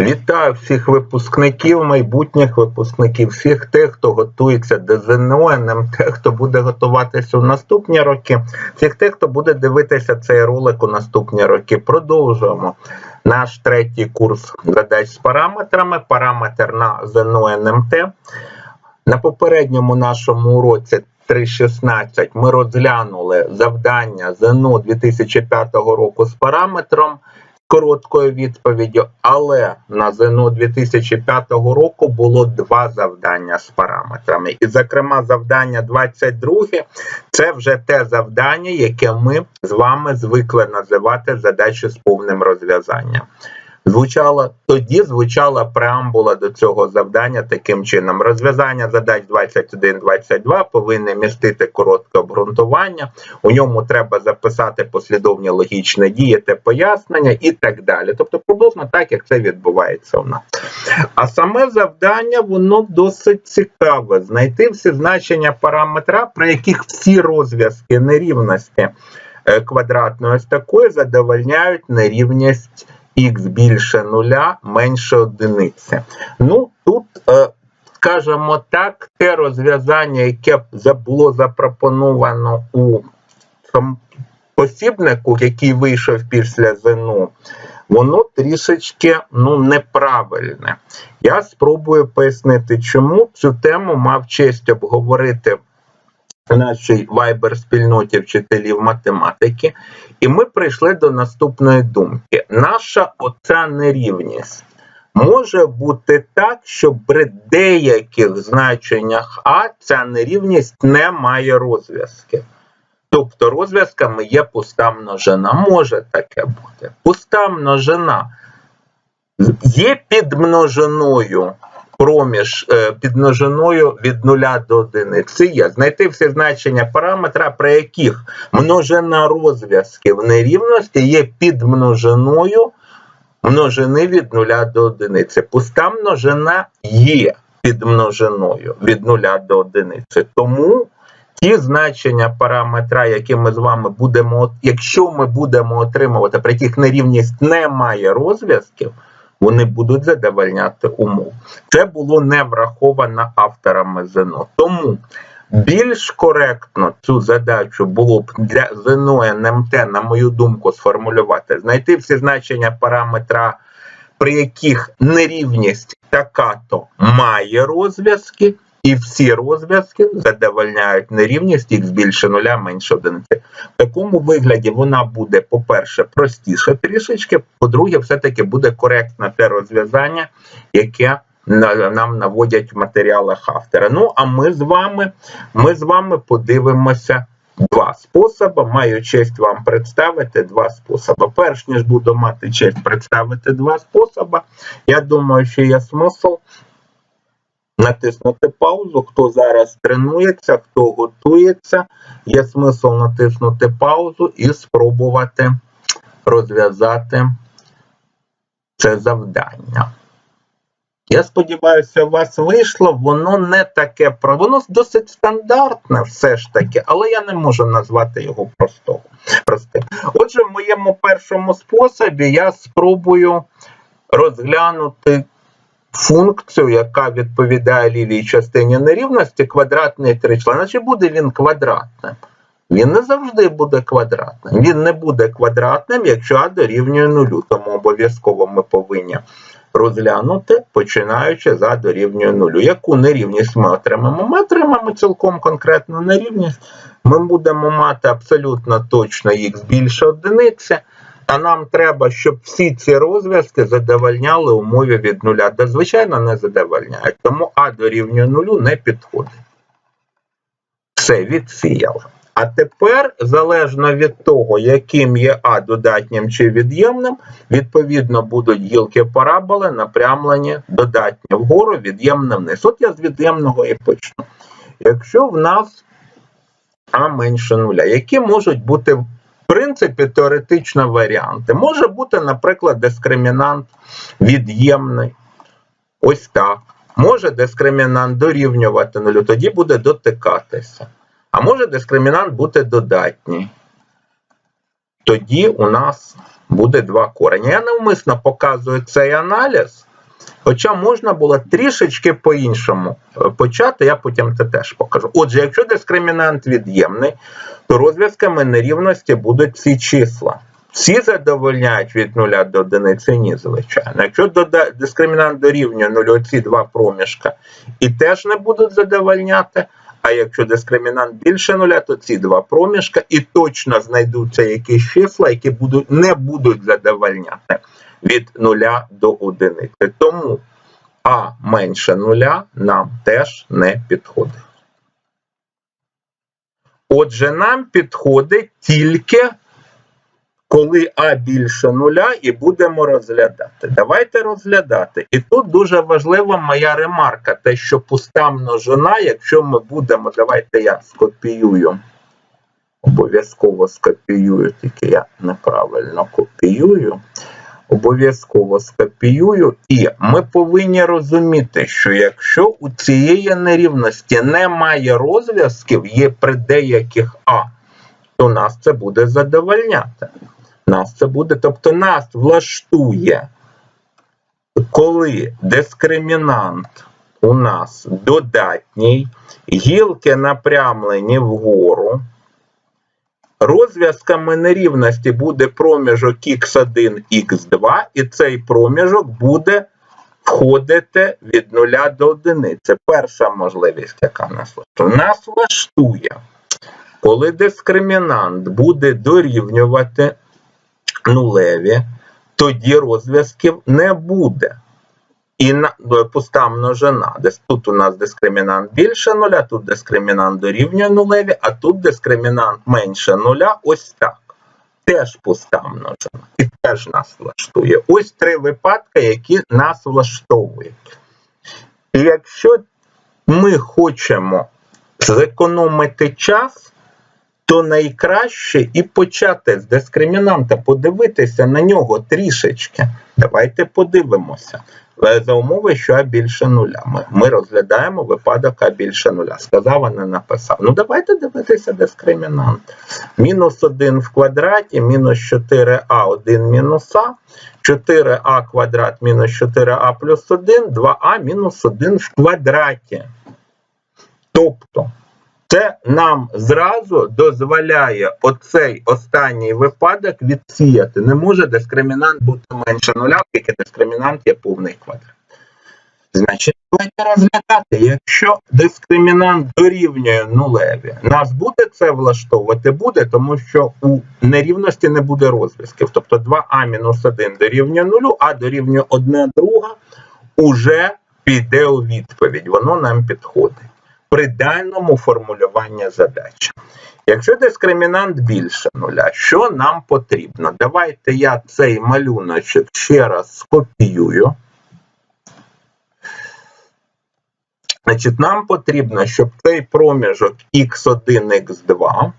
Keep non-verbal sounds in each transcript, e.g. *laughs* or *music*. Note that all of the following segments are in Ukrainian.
Вітаю всіх випускників, майбутніх випускників, всіх тих, хто готується до ЗНО, НМТ, хто буде готуватися у наступні роки, всіх тих, хто буде дивитися цей ролик у наступні роки. Продовжуємо наш третій курс задач з параметрами. Параметр на ЗНО НМТ. На попередньому нашому уроці 3.16 ми розглянули завдання ЗНО 2005 року з параметром короткою відповіддю, але на ЗНО 2005 року було два завдання з параметрами. І, зокрема, завдання 22 це вже те завдання, яке ми з вами звикли називати задачі з повним розв'язанням. Звучала тоді звучала преамбула до цього завдання таким чином: розв'язання задач 21-22 повинні містити коротке обґрунтування. У ньому треба записати послідовні логічні дії та пояснення і так далі. Тобто, приблизно так, як це відбувається у нас. А саме завдання воно досить цікаве: знайти всі значення параметра, при яких всі розв'язки нерівності е, квадратної ось такої задовольняють нерівність х більше нуля, менше одиниці. Ну, тут, е, скажімо так, те розв'язання, яке було запропоновано у посібнику, який вийшов після ЗНО, воно трішечки ну, неправильне. Я спробую пояснити, чому цю тему мав честь обговорити нашій вайбер-спільноті вчителів математики, і ми прийшли до наступної думки: наша оця нерівність може бути так, що при деяких значеннях А ця нерівність не має розв'язків. Тобто розв'язками є пуста множина. Може таке бути. Пуста множина є під множиною проміж е, під множиною від 0 до 1. Це є знайти всі значення параметра, при яких множина розв'язків нерівності є під множиною множини від 0 до 1. Пуста множина є під множиною від 0 до 1. Тому ті значення параметра, які ми з вами будемо, якщо ми будемо отримувати, при яких нерівність не має розв'язків вони будуть задовольняти умов. Це було не враховано авторами ЗНО. Тому більш коректно цю задачу було б для ЗНО НМТ, на мою думку, сформулювати, знайти всі значення параметра, при яких нерівність така-то має розв'язки. І всі розв'язки задовольняють нерівність х більше нуля менше одиниці. В такому вигляді вона буде, по-перше, простіша трішечки, по-друге, все-таки буде коректне те розв'язання, яке нам наводять в матеріалах автора. Ну, а ми з вами, ми з вами подивимося. Два способи. Маю честь вам представити два способи. Перш ніж буду мати честь представити два способи, я думаю, що є смисл натиснути паузу. Хто зараз тренується, хто готується, є смисл натиснути паузу і спробувати розв'язати це завдання. Я сподіваюся, у вас вийшло, воно не таке воно досить стандартне, все ж таки, але я не можу назвати його простого. простим. Отже, в моєму першому способі я спробую розглянути функцію, яка відповідає лівій частині нерівності, квадратний тричлен. Чи буде він квадратним? Він не завжди буде квадратним. Він не буде квадратним, якщо А дорівнює нулю. Тому обов'язково ми повинні розглянути, починаючи за дорівнює нулю. Яку нерівність ми отримаємо? Ми отримаємо цілком конкретну нерівність. Ми будемо мати абсолютно точно х більше одиниці. А нам треба, щоб всі ці розв'язки задовольняли умові від нуля. Та, звичайно, не задовольняють. Тому А дорівнює нулю не підходить. Все, відсіяли. А тепер, залежно від того, яким є А додатнім чи від'ємним, відповідно будуть гілки параболи напрямлені додатні вгору, від'ємне вниз. От я з від'ємного і почну. Якщо в нас А менше нуля, які можуть бути принципі, теоретично варіанти. Може бути, наприклад, дискримінант від'ємний. Ось так. Може дискримінант дорівнювати нулю, тоді буде дотикатися. А може дискримінант бути додатній. тоді у нас буде два корені. Я навмисно показую цей аналіз, хоча можна було трішечки по-іншому е, почати, я потім це теж покажу. Отже, якщо дискримінант від'ємний, то розв'язками нерівності будуть ці числа. Всі задовольняють від 0 до 1, ні, звичайно. Якщо дискримінант дорівнює 0, оці два проміжка і теж не будуть задовольняти. А якщо дискримінант більше нуля, то ці два проміжка і точно знайдуться якісь числа, які будуть, не будуть задовольняти від нуля до одиниці. Тому А менше нуля нам теж не підходить. Отже, нам підходить тільки коли А більше нуля, і будемо розглядати. Давайте розглядати. І тут дуже важлива моя ремарка, те, що пуста множина, якщо ми будемо, давайте я скопіюю. Обов'язково скопіюю, тільки я неправильно копіюю. Обов'язково скопіюю, і ми повинні розуміти, що якщо у цієї нерівності немає розв'язків, є при деяких А, то нас це буде задовольняти. Нас це буде, тобто нас влаштує, коли дискримінант у нас додатній, гілки напрямлені вгору. Розв'язками нерівності буде проміжок x1, x2, і цей проміжок буде входити від 0 до 1. Це перша можливість, яка нас влаштує. Нас влаштує, коли дискримінант буде дорівнювати нулеві, тоді розв'язків не буде. І пуста множина. Десь тут у нас дискримінант більше нуля, тут дискримінант дорівнює нулеві, а тут дискримінант менше нуля. Ось так. Теж пуста множина. І теж нас влаштує. Ось три випадки, які нас влаштовують. І якщо ми хочемо зекономити час, то найкраще і почати з дискримінанта, подивитися на нього трішечки. Давайте подивимося. За умови, що А більше нуля. Ми, ми розглядаємо випадок А більше нуля. Сказав, а не написав. Ну давайте дивитися дискримінант. Мінус 1 в квадраті, мінус 4а, 1 мінус А, 4а квадрат мінус 4а плюс 1, 2а мінус 1 в квадраті. Тобто, це нам зразу дозволяє оцей останній випадок відсіяти. Не може дискримінант бути менше нуля, оскільки дискримінант є повний квадрат. Значить, давайте розглядати, якщо дискримінант дорівнює нулеві, нас буде це влаштовувати? Буде, тому що у нерівності не буде розв'язків. Тобто 2а-1 дорівнює нулю, а дорівнює 1 друга, уже піде у відповідь. Воно нам підходить при даному формулюванні задачі. Якщо дискримінант більше нуля, що нам потрібно? Давайте я цей малюночок ще раз скопіюю. Значить, нам потрібно, щоб цей проміжок x1, x2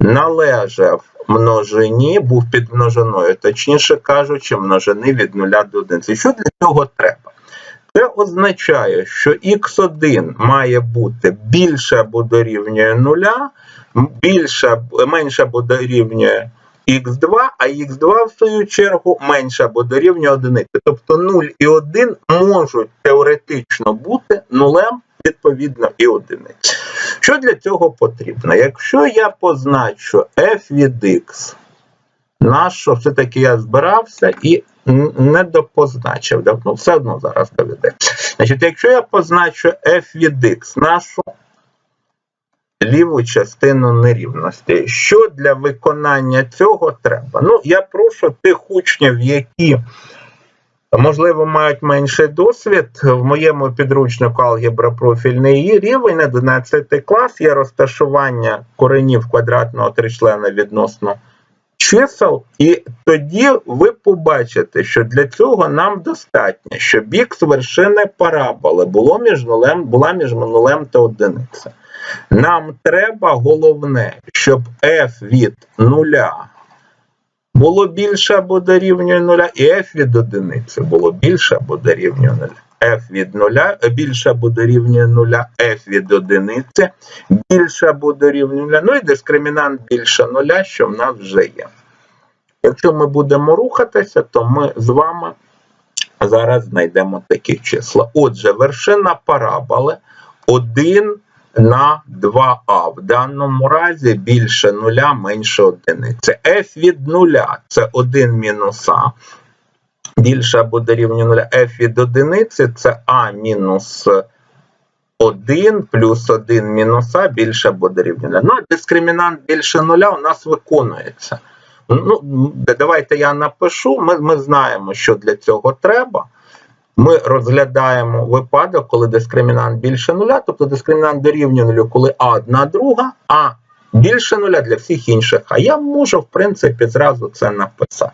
належав множині, був під множиною, точніше кажучи, множини від 0 до 1. Що для цього треба? Це означає, що x1 має бути більше або дорівнює 0, більше, менше або дорівнює x2, а x2, в свою чергу, менше або дорівнює 1. Тобто 0 і 1 можуть теоретично бути нулем, відповідно, і 1. Що для цього потрібно? Якщо я позначу f від x, на що все-таки я збирався і не допозначив. Ну, все одно зараз доведеться. Значить, якщо я позначу f від x, нашу ліву частину нерівності, що для виконання цього треба? Ну, я прошу тих учнів, які. Можливо, мають менший досвід. В моєму підручнику алгебра профільний рівень 11 клас є розташування коренів квадратного тричлена відносно чисел, і тоді ви побачите, що для цього нам достатньо, щоб х вершини параболи було між нулем, була між нулем та одиницею. Нам треба головне, щоб f від нуля було більше або дорівнює нуля, і f від одиниці було більше або дорівнює нуля. F від нуля, е, більше або дорівнює нуля, f від одиниці, більше або дорівнює нуля, ну і дискримінант більше нуля, що в нас вже є. Якщо ми будемо рухатися, то ми з вами зараз знайдемо такі числа. Отже, вершина параболи 1 на 2а. В даному разі більше нуля, менше одиниці. f від нуля це 1 мінус а. Більше або дорівнює нуля. f від одиниці це а мінус 1 плюс 1 мінус а більше або дорівнює нуля. Ну, а дискримінант більше нуля у нас виконується. Ну, давайте я напишу. Ми, ми знаємо, що для цього треба. Ми розглядаємо випадок, коли дискримінант більше нуля, тобто дискримінант дорівнює нулю, коли А одна друга, а більше нуля для всіх інших. А я можу, в принципі, зразу це написати.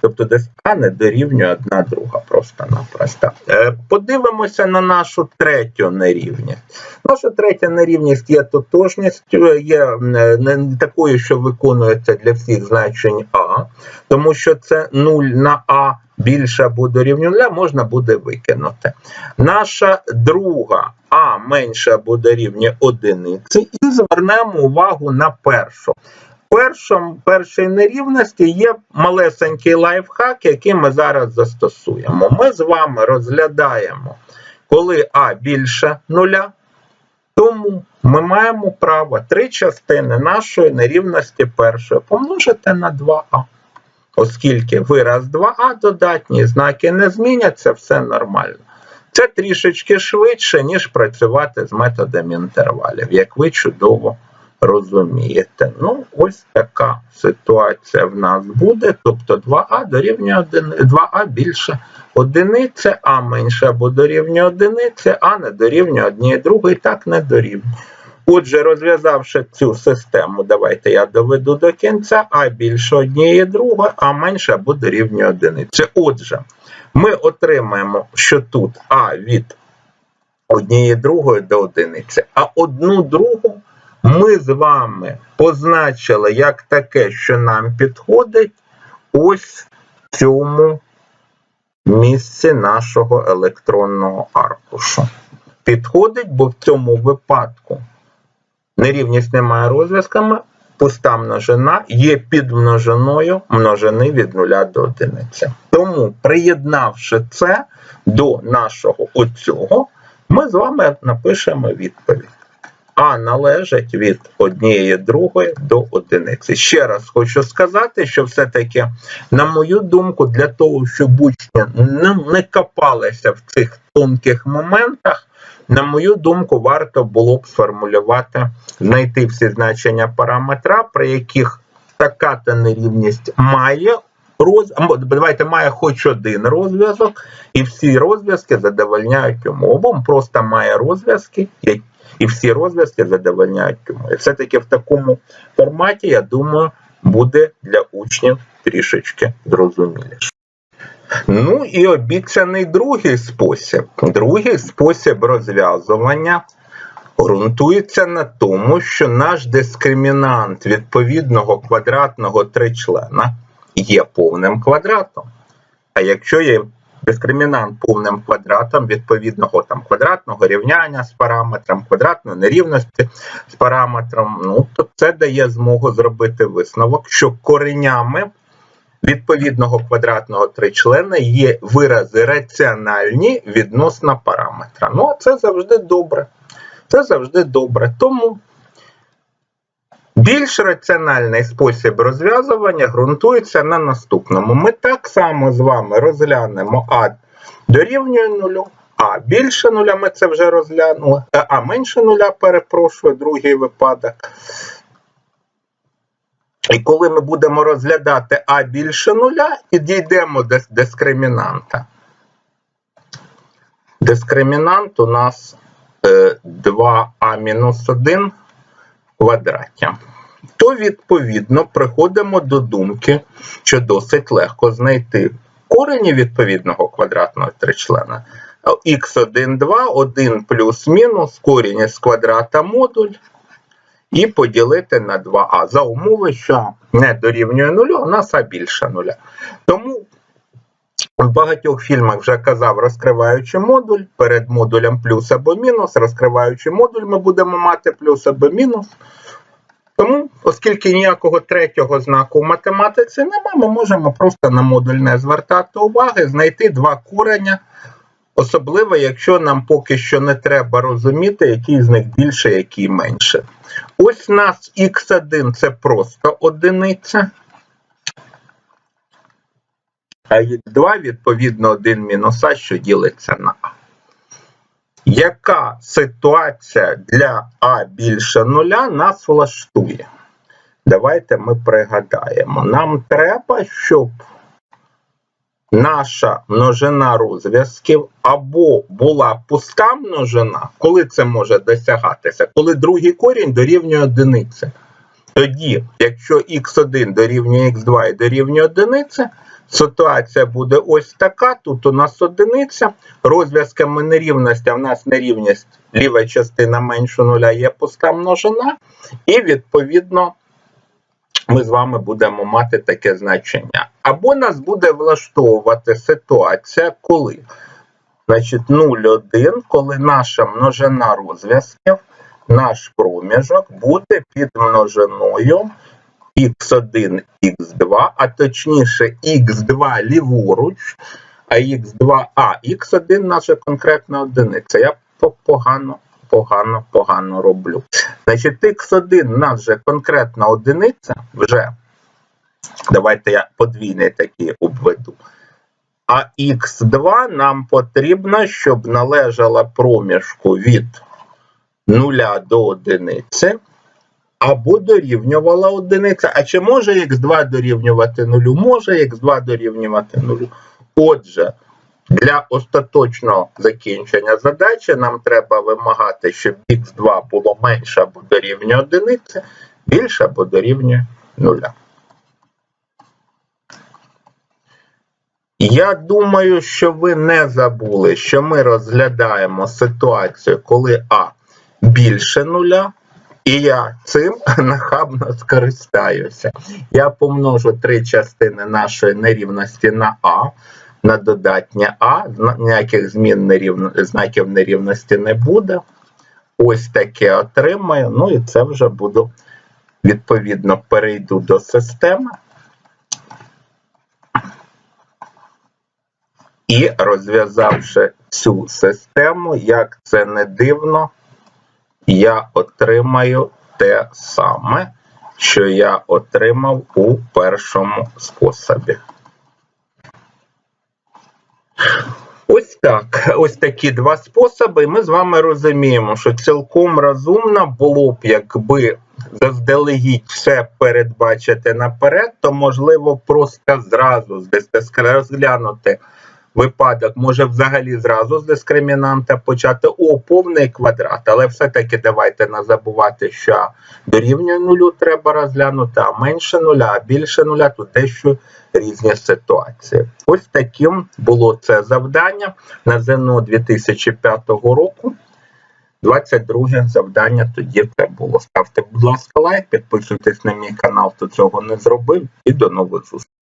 Тобто десь А не дорівнює одна друга, просто-напросто. Е, Подивимося на нашу третю нерівність. Наша третя нерівність є тотожністю, є е, не такою, що виконується для всіх значень А, тому що це 0 на А більше або дорівнює нуля, можна буде викинути. Наша друга А менше або дорівнює одиниці, і звернемо увагу на першу. Першом, першій нерівності є малесенький лайфхак, який ми зараз застосуємо. Ми з вами розглядаємо, коли А більше нуля, тому ми маємо право три частини нашої нерівності першої помножити на 2а. Оскільки вираз 2а додатні, знаки не зміняться, все нормально. Це трішечки швидше, ніж працювати з методом інтервалів, як ви чудово розумієте. Ну, ось така ситуація в нас буде. Тобто 2а дорівнює 1, 2а більше одиниці, а менше або дорівнює одиниці, а не дорівнює однієї другої, так не дорівнює. Отже, розв'язавши цю систему, давайте я доведу до кінця, а більше однієї другої, а менше або дорівнює одиниці. Отже, ми отримаємо, що тут а від однієї другої до одиниці, а одну другу ми з вами позначили як таке, що нам підходить ось в цьому місці нашого електронного аркушу. Підходить, бо в цьому випадку нерівність немає розв'язками, пуста множина є підмножиною множини від 0 до 1. Тому, приєднавши це до нашого оцього, ми з вами напишемо відповідь. А належить від однієї другої до одиниці. Ще раз хочу сказати, що все-таки, на мою думку, для того, щоб учні не копалися в цих тонких моментах, на мою думку, варто було б сформулювати, знайти всі значення параметра, при яких така та нерівність має роз... давайте має хоч один розв'язок, і всі розв'язки задовольняють умовам. Просто має розв'язки, які і всі розв'язки задовольняють йому. І все-таки в такому форматі, я думаю, буде для учнів трішечки зрозуміліше. Ну і обіцяний другий спосіб. Другий спосіб розв'язування ґрунтується на тому, що наш дискримінант відповідного квадратного тричлена є повним квадратом. А якщо є дискримінант повним квадратом відповідного там квадратного рівняння з параметром, квадратної нерівності з параметром, ну то це дає змогу зробити висновок, що коренями відповідного квадратного тричлена є вирази раціональні відносно параметра. Ну, а це завжди добре. Це завжди добре. Тому більш раціональний спосіб розв'язування ґрунтується на наступному. Ми так само з вами розглянемо А дорівнює нулю, а більше нуля ми це вже розглянули, а менше нуля, перепрошую, другий випадок. І коли ми будемо розглядати А більше нуля, і дійдемо до дискримінанта. Дискримінант у нас 2а-1 в квадраті. То, відповідно, приходимо до думки, що досить легко знайти корені відповідного квадратного тричлена. х1, 2, 1 плюс-мінус, корінь із квадрата модуль і поділити на 2а за умови, що не дорівнює нулю, у нас а більше нуля. Тому В багатьох фільмах вже казав розкриваючи модуль, перед модулем плюс або мінус, розкриваючи модуль, ми будемо мати плюс або мінус. Тому, оскільки ніякого третього знаку в математиці немає, ми можемо просто на модуль не звертати уваги, знайти два кореня, особливо, якщо нам поки що не треба розуміти, який з них більше, який менше. Ось у нас х1 це просто одиниця. А х2, відповідно, 1 мінус а, що ділиться на а. Яка ситуація для А більше нуля нас влаштує? Давайте ми пригадаємо. Нам треба, щоб наша множина розв'язків або була пуста множина, коли це може досягатися, коли другий корінь дорівнює одиниці. Тоді, якщо х1 дорівнює х2 і дорівнює одиниці, ситуація буде ось така. Тут у нас одиниця. Розв'язками нерівності, а в нас нерівність ліва частина менше нуля є пуста множина, і відповідно ми з вами будемо мати таке значення. Або нас буде влаштовувати ситуація, коли значить 0,1, коли наша множина розв'язків, наш проміжок буде під множиною x1, x2, а точніше x2 ліворуч, а x2, а x1 наша конкретна одиниця. Я погано, погано, погано роблю. Значить, x1 нас вже конкретна одиниця, вже. Давайте я подвійний такий обведу. А x2 нам потрібно, щоб належала проміжку від 0 до одиниці або дорівнювала одиниця. А чи може х2 дорівнювати нулю? Може х2 дорівнювати нулю. Отже, для остаточного закінчення задачі нам треба вимагати, щоб х2 було менше або дорівнює одиниці, більше або дорівнює нуля. Я думаю, що ви не забули, що ми розглядаємо ситуацію, коли А більше нуля, і я цим *laughs* нахабно скористаюся. Я помножу три частини нашої нерівності на А, на додатнє А, ніяких змін нерівно, знаків нерівності не буде. Ось таке отримаю. Ну і це вже буду відповідно перейду до системи. І розв'язавши цю систему, як це не дивно, я отримаю те саме, що я отримав у першому способі. Ось так. Ось такі два способи. Ми з вами розуміємо, що цілком розумно було б, якби заздалегідь все передбачити наперед, то можливо просто зразу розглянути випадок, може взагалі зразу з дискримінанта почати о повний квадрат, але все-таки давайте не забувати, що дорівнює нулю треба розглянути, а менше нуля, а більше нуля, то дещо різні ситуації. Ось таким було це завдання на ЗНО 2005 року. 22 завдання тоді це було. Ставте, будь ласка, лайк, підписуйтесь на мій канал, хто цього не зробив, і до нових зустрічей.